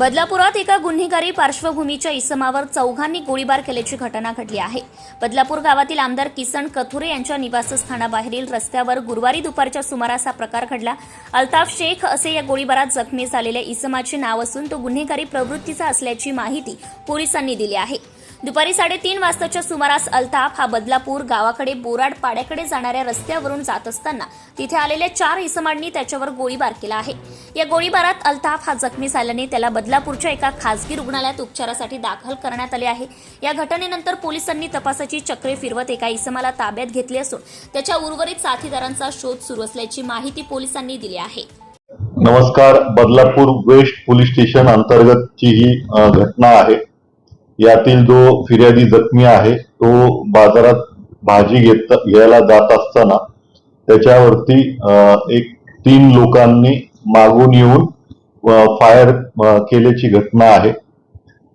बदलापुरात एका गुन्हेगारी पार्श्वभूमीच्या इसमावर चौघांनी गोळीबार केल्याची घटना घडली आहे. बदलापूर गावातील आमदार किसन कथुरे यांच्या निवासस्थानाबाहेरील रस्त्यावर गुरुवारी दुपारच्या सुमारास हा प्रकार घडला. अल्ताफ शेख असे या गोळीबारात जखमी झालेल्या इसमाचे नाव असून तो गुन्हेगारी प्रवृत्तीचा असल्याची माहिती पोलिसांनी दिली आहे. दुपारी साडेतीन वाजताच्या सुमारास अल्ताफ हा बदलापूर गावाकडे बोराड पाड्याकडे जाणाऱ्या रस्त्यावरून जात असताना तिथे आलेल्या चार इसमांनी त्याच्यावर गोळीबार केला आहे. या गोळीबारात अल्ताफ हा जखमी झाल्याने त्याला बदलापूरच्या एका खासगी रुग्णालयात उपचारासाठी दाखल करण्यात आले आहे. या घटनेनंतर पोलिसांनी तपासाची चक्रे फिरवत एका इसमाला ताब्यात घेतले असून त्याच्या उर्वरित साथीदारांचा शोध सुरू असल्याची माहिती पोलिसांनी दिली आहे. नमस्कार. बदलापूर वेस्ट पोलीस स्टेशन अंतर्गतची ही घटना आहे. यातील जो फिर्यादी जखमी आहे तो बाजारात भाजी घेत घ्यायला जात असताना त्याच्यावरती एक तीन लोकांनी मागून येऊन फायर केल्याची घटना आहे.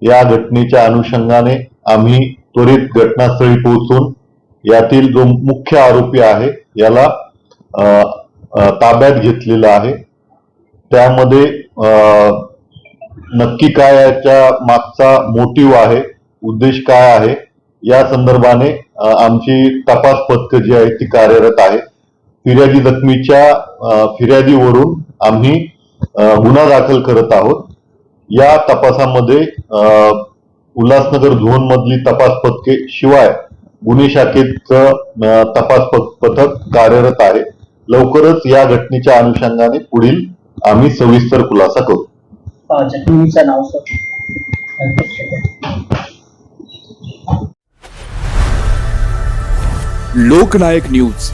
या घटनेच्या अनुषंगाने आम्ही त्वरित घटनास्थळी पोहोचून यातील जो मुख्य आरोपी आहे याला ताब्यात घेतलेला आहे. त्यामध्ये नक्की काय याच्या मागचा मोटिव्ह आहे उद्देश काय आहे या संदर्भाने आमची तपास पथक जी आहेत ती कार्यरत आहे फिर्यादी जखमीच्या फिर्यादीवरून आम्ही गुन्हा दाखल करत आहोत. या तपासामध्ये उल्हासनगर झोन मधली तपास पथके शिवाय गुन्हे शाखेचं तपास पथक कार्यरत आहे. लवकरच या घटनेच्या अनुषंगाने पुढील आम्ही सविस्तर खुलासा करू. जखमीचं नाव सर लोकनायक न्यूज.